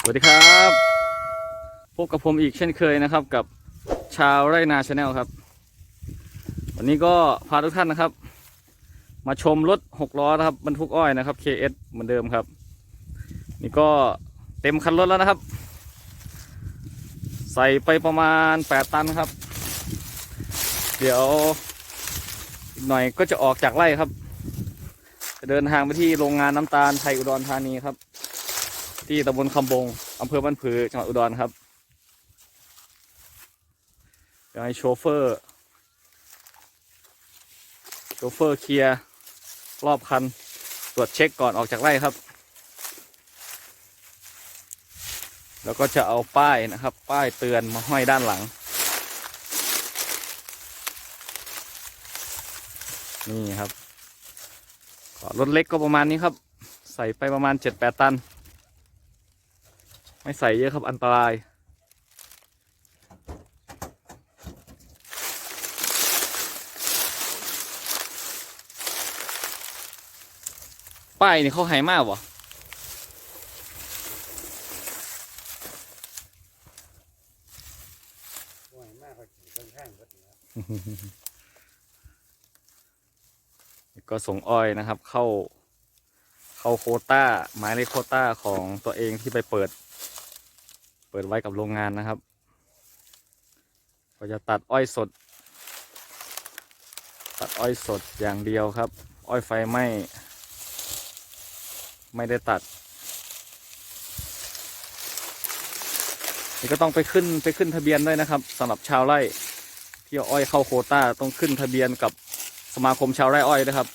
สวัสดีครับ พบกับผมอีกเช่นเคยนะครับ กับชาวไร่นาชาแนลครับ วันนี้ก็พาทุกท่านนะครับ มาชมรถหกล้อนะครับบรรทุกอ้อยนะครับ KS เหมือนเดิมครับ นี่ก็เต็มคันรถแล้วนะครับ ใส่ไปประมาณ 8 ตันครับ เดี๋ยวอีกหน่อยก็จะออกจากไร่ครับ เดินทางไปที่โรงงานน้ำตาลไทยอุดรธานีครับ ที่ตำบลคำบงอำเภอบ้านผือจังหวัดอุดรครับเดี๋ยวให้โชเฟอร์ โชเฟอร์เคลียร์รอบคัน ตรวจเช็คก่อนออกจากไร่ครับ แล้วก็จะเอาป้ายนะครับ ป้ายเตือนมาห้อยด้านหลัง นี่ครับ รถเล็กก็ประมาณนี้ครับ ใส่ไปประมาณเจ็ดแปดตัน ไม่ใส่เยอะครับอันตราย ป้ายนี่เขาให้มากวะห่วยมากเขาขี่ข้างๆรถนะ ก็ส่งอ้อยนะครับ เข้า เข้าโคต้าหมายเลขโคต้าของตัวเองที่ไปเปิด เปิดไว้กับโรงงานนะครับ ก็จะตัดอ้อยสด ตัดอ้อยสดอย่างเดียวครับ อ้อยไฟไหม้ไม่ได้ตัดนี่ก็ต้องไปขึ้นไปขึ้นทะเบียนด้วยนะครับสำหรับชาวไร่ที่เอาอ้อยเข้าโคต้าต้องขึ้นทะเบียนกับ สมาคมชาวไร่อ้อยนะครับ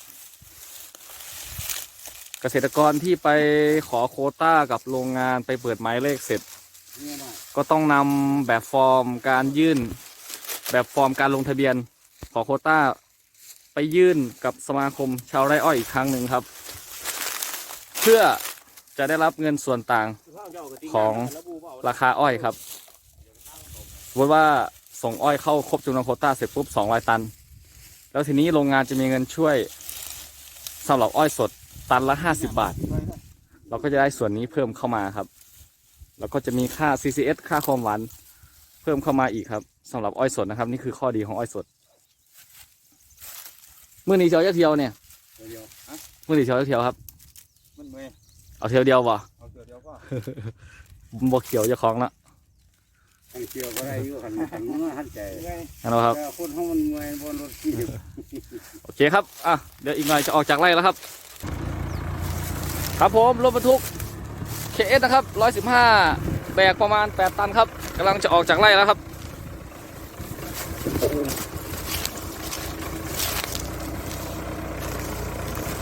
เกษตรกรที่ไปขอโคต้ากับโรงงานไปเปิดหมายเลขเสร็จ ก็ต้องนำแบบฟอร์มการยื่น แบบฟอร์มการลงทะเบียน ขอโคต้าไปยื่นกับสมาคมชาวไร่อ้อยอีกครั้งหนึ่งครับ เพื่อจะได้รับเงินส่วนต่างของราคาอ้อยครับว่าส่งอ้อยเข้าครบจำนวนโคต้าเสร็จปุ๊บ200ตัน แล้วทีนี้โรงงานจะมีเงินช่วยสำหรับอ้อยสดตันละ50บาท เราก็จะได้ส่วนนี้เพิ่มเข้ามาครับ แล้วก็จะมีค่า CCS ค่าความหวานเพิ่มเข้ามาอีกครับสำหรับอ้อยสดนะครับ นี่คือข้อดีของอ้อยสดเมื่อนี้เชียวจะเที่ยวเนี่ยเดียวฮะเมื่อนี้เชียวจะเที่ยวครับมันเมื่อยเอาเที่ยวเดียวบ่เอาเดียวก็บ่เขียวเจะคล้าของละ ขันเกี่ยวก็ได้อยู่ขันขันมันหันใจงั้นเอาครับ แต่คนเขามันเมื่อยบนรถขี่โอเคครับ อะ เดี๋ยวอีกหน่อยจะออกจากไร่แล้วครับ ครับผมรถบรรทุก KS นะครับ 115 แบกประมาณ 8 ตันครับกำลังจะออกจากไร่แล้วครับ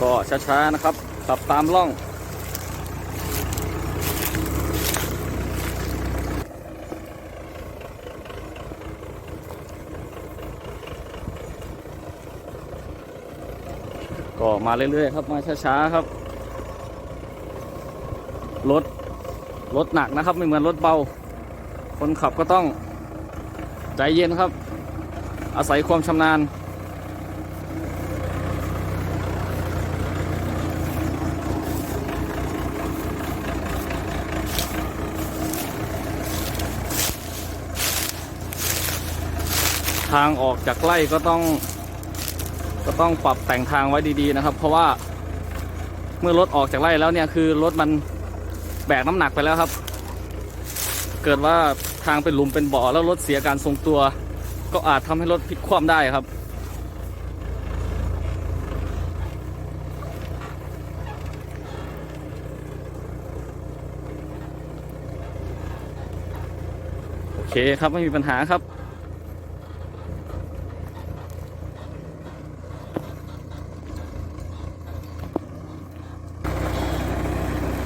ก็ช้าๆนะครับขับตามล่อง ก็มาเรื่อยๆครับ มาช้าๆครับ รถ รถหนักนะครับ ไม่เหมือนรถเบา คนขับก็ต้องใจเย็นครับ อาศัยความชำนาญทางออกจากไร่ก็ต้อง ก็ต้องปรับแต่งทางไว้ดีๆนะครับ เพราะว่าเมื่อรถออกจากไร่แล้วเนี่ยคือรถมันแบกน้ำหนักไปแล้วครับ เกิดว่าทางเป็นหลุมเป็นบ่อแล้วรถเสียการทรงตัว ก็อาจทำให้รถพลิกคว่ำได้ครับโอเคครับไม่มีปัญหาครับ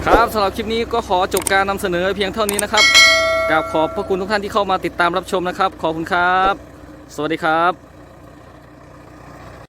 ครับสำหรับคลิปนี้ก็ขอจบการนำเสนอเพียงเท่านี้นะครับกราบขอบพระคุณทุกท่านที่เข้ามาติดตามรับชมนะครับ ขอบคุณครับ สวัสดีครับ